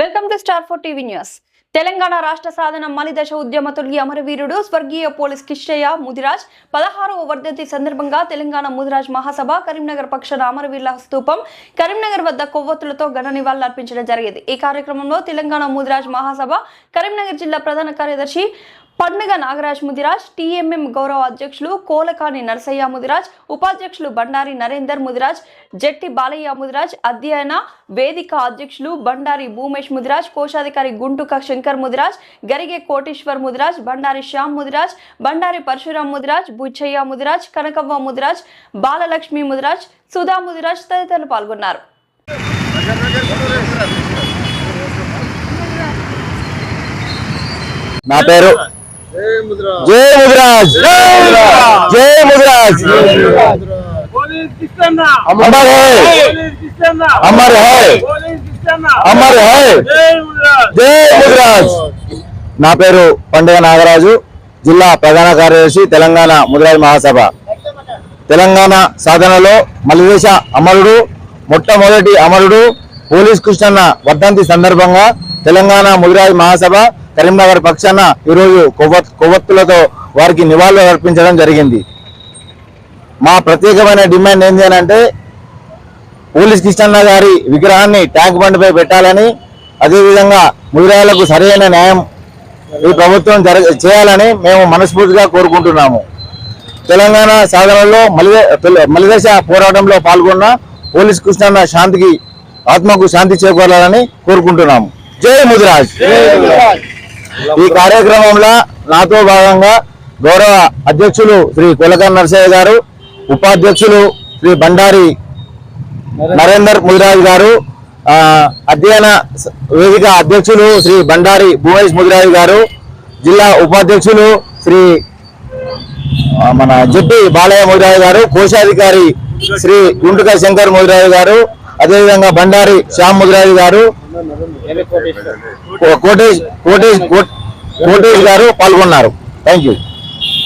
welcome to star four TV news Telangana రాష్ట్ర సాధన మలిదశ ఉద్యమ తొలి అమరవీరుడు స్వర్గీయ పోలీస్ కిష్టయ్య ముదిరాజ్. పదహారవ వర్ధంతి సందర్భంగా తెలంగాణ ముదిరాజ్ మహాసభ కరీంనగర్ పక్షాన అమరవీరుల స్తూపం కరీంనగర్ వద్ద కొవ్వొత్తులతో ఘన నివాళులు అర్పించడం జరిగింది. ఈ కార్యక్రమంలో తెలంగాణ ముదిరాజ్ మహాసభ కరీంనగర్ జిల్లా ప్రధాన కార్యదర్శి పండుగ నాగరాజ్ ముదిరాజ్ టీఎంఎం గౌరవ అధ్యక్షులు కోలకాని నరసయ్య ముదిరాజ్ ఉపాధ్యక్షులు బండారి నరేందర్ ముదిరాజ్ జట్టి బాలయ్య ముదిరాజ్ అధ్యయన వేదిక అధ్యక్షులు బండారి భూమేష్ ముదిరాజ్ కోశాధికారి కక్షం శంకర్ ముదిరాజ్ గరిగే కోటేశ్వర్ ముదిరాజ్ బండారి శ్యామ్ ముదిరాజ్ బండారి పరశురాం ముదిరాజ్ బుచ్చయ్య ముదిరాజ్ కనకవ్వ ముదిరాజ్ బాలలక్ష్మి ముదిరాజ్ సుధా ముదిరాజ్ తదితరులు పాల్గొన్నారు. నా పేరు జై ముదిరాజ్. జై ముదిరాజ్. అమర్ హై అమర్ హై పోలీస్ కిష్టన్న అమర్ హై జై ముదిరాజ్ జై ముదిరాజ్ నా పేరు పండుగ నాగరాజు జిల్లా ప్రధాన కార్యదర్శి తెలంగాణ ముదిరాజ్ మహాసభ. తెలంగాణ సాధనలో మలిదేశ అమరుడు మొట్టమొదటి అమరుడు పోలీస్ కృష్ణన్న వర్ధంతి సందర్భంగా తెలంగాణ ముదిరాజ్ మహాసభ కరీంనగర్ పక్షాన ఈరోజు కొవ్వత్ కొవ్వొత్తులతో వారికి నివాళులు అర్పించడం జరిగింది. మా ప్రత్యేకమైన డిమాండ్ ఏంటి అంటే పోలీస్ కృష్ణన్న గారి విగ్రహాన్ని ట్యాంక్ బండ్పై పెట్టాలని అదేవిధంగా ముదిరాలకు సరైన న్యాయం ఈ ప్రభుత్వం జరగ చేయాలని మేము మనస్ఫూర్తిగా కోరుకుంటున్నాము. తెలంగాణ సాధనలో మలిదశ పోరాటంలో పాల్గొన్న పోలీస్ కృష్ణన్న శాంతికి ఆత్మకు శాంతి చేకూరాలని కోరుకుంటున్నాము. జై ముదిరాజ్! ఈ కార్యక్రమంలో నాతో భాగంగా గౌరవ అధ్యక్షులు శ్రీ కులకర్ నరసయ్య గారు ఉపాధ్యక్షులు శ్రీ బండారి నరేందర్ ముదిరాజ్ గారు అధ్యయన వేదిక అధ్యక్షులు శ్రీ బండారి భువనేష్ ముదిరాజు గారు జిల్లా ఉపాధ్యక్షులు శ్రీ మన జడ్డి బాలయ్య మోదిరాజు గారు కోశాధికారి శ్రీ గుంటుక శంకర్ మోదిరాజు గారు అదేవిధంగా బండారి శ్యామ్ ముదిరాజ్ గారు కోటేష్ కోటేష్ కోట్- కోటేష్ గారు పాల్గొన్నారు. Thank you